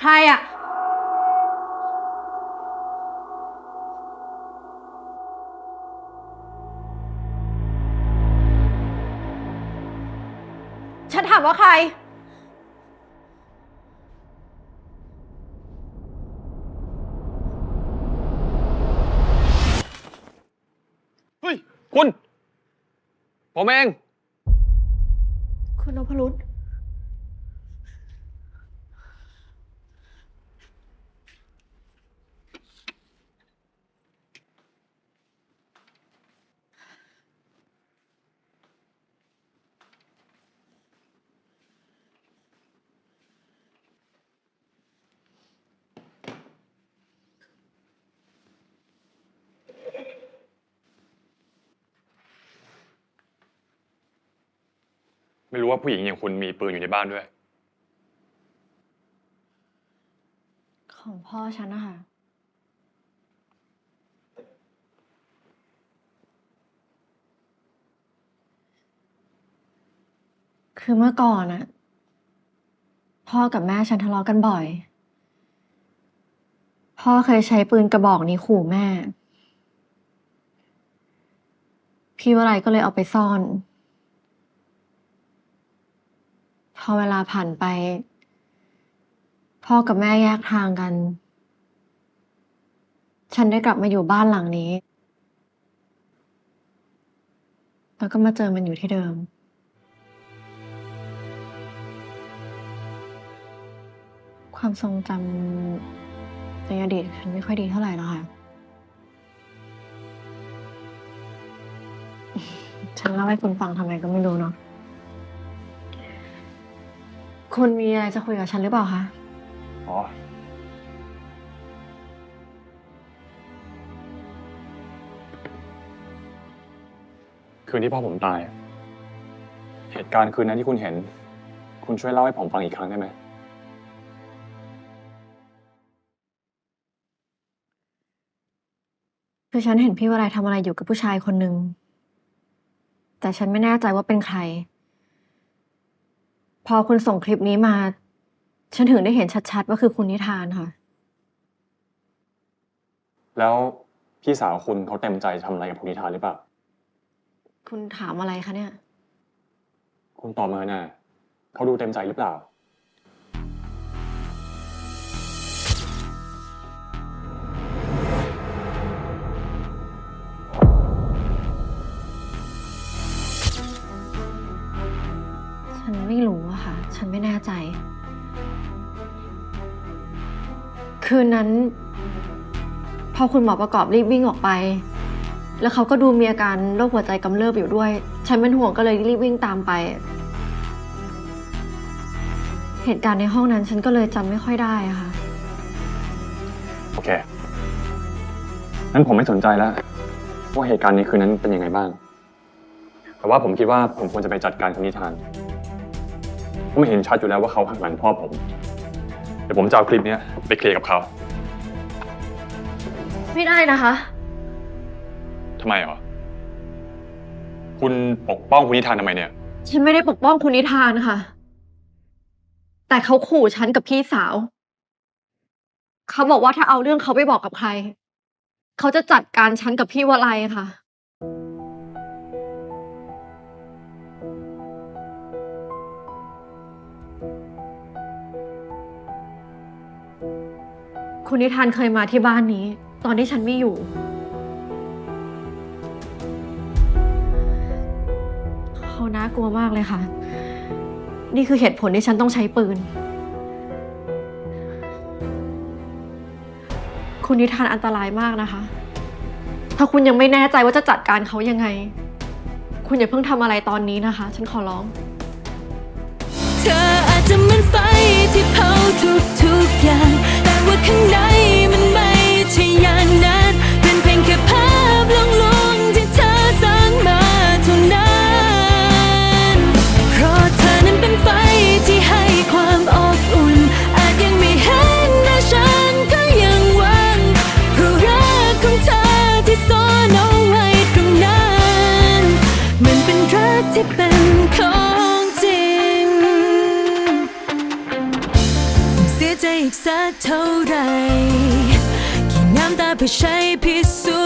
ใครอะฉันถามว่าใคร เฮ้ย คุณ ผมเอง คุณนพรุษ ไม่รู้ว่าผู้หญิงอย่างคุณมีปืนอยู่ในบ้านด้วย ของพ่อฉันนะคะคือเมื่อก่อนอะพ่อกับแม่ฉันทะเลาะกันบ่อย พ่อเคยใช้ปืนกระบอกนี้ขู่แม่ พี่วไรก็เลยเอาไปซ่อน พ อเวลาผ่านไป พ่อกับแม่แยกทางกัน ฉันได้กลับมาอยู่บ้านหลังนี้ แล้วก็มาเจอมันอยู่ที่เดิม ความทรงจำในอดีตฉันไม่ค่อยดีเท่าไหร่แล้วค่ะฉันเล่าให้คุณฟังทำไมก็ไม่รู้เนาะ คุณมีอะไรจะคุยกับฉันหรือเปล่าคะ อ๋อ คืนที่พ่อผมตายอะเหตุการณ์คืนนั้นที่คุณเห็น คุณช่วยเล่าให้ผมฟังอีกครั้งได้ไหม คือฉันเห็นพี่วลัยทำอะไรอยู่กับผู้ชายคนหนึ่ง แต่ฉันไม่แน่ใจว่าเป็นใคร พอคุณส่งคลิปนี้มา ฉันถึงได้เห็นชัดๆ ว่าคือคุณนิทานค่ะ แล้วพี่สาวคุณเขาเต็มใจทำอะไรกับคุณนิทานหรือเปล่า คุณถามอะไรคะเนี่ย คุณตอบมาน่ะเขาดูเต็มใจหรือเปล่า ฉันไม่รู้อะค่ะ ฉันไม่แน่ใจ คืนนั้น พอคุณหมอประกอบรีบวิ่งออกไป แล้วเขาก็ดูมีอาการโรคหัวใจกำเริบอยู่ด้วย ฉันเป็นห่วงก็เลยรีบวิ่งตามไป เหตุการณ์ในห้องนั้นฉันก็เลยจำไม่ค่อยได้อะค่ะ โอเคงั้นผมไม่สนใจแล้วว่าเหตุการณ์ในคืนนั้นเป็นยังไงบ้าง แต่ว่าผมคิดว่าผมควรจะไปจัดการคุณนิทาน ผมเห็นชัดอยู่แล้วว่าเขาหักหลังพ่อผม เดี๋ยวผมจะเอาคลิปเนี้ยไปเคลียร์กับเขาไม่ได้นะคะ ทำไมเหรอ คุณปกป้องคุณนิทานทำไมเนี่ย ฉันไม่ได้ปกป้องคุณนิทานค่ะ แต่เขาขู่ฉันกับพี่สาว เขาบอกว่าถ้าเอาเรื่องเขาไปบอกกับใคร เขาจะจัดการฉันกับพี่วลัยค่ะ คุณนิทานเคยมาที่บ้านนี้ ตอนที่ฉันไม่อยู่ เขาน่ากลัวมากเลยค่ะ นี่คือเหตุผลที่ฉันต้องใช้ปืน คุณนิทานอันตรายมากนะคะ ถ้าคุณยังไม่แน่ใจว่าจะจัดการเขายังไง คุณอย่าเพิ่งทำอะไรตอนนี้นะคะ ฉันขอร้อง เธออาจจะเหมือนไฟที่เผาทุกทุกๆอย่าง ข้างในมันไม่ใช่อย่างนั้นเป็นเพียงแค่ภาพลวงๆที่เธอสร้างมาเท่านั้น เพราะเธอนั้นเป็นไฟที่ให้ความอบอุ่น อาจยังไม่เห็นแต่ฉันก็ยังหวังเพราะรักของเธอที่ซ่อนเอาไว้ตรงนั้น มันเป็นรักที่เป็น อีกสักเท่าไร่กี่น้ำตาเพื่อใช้พิสูจ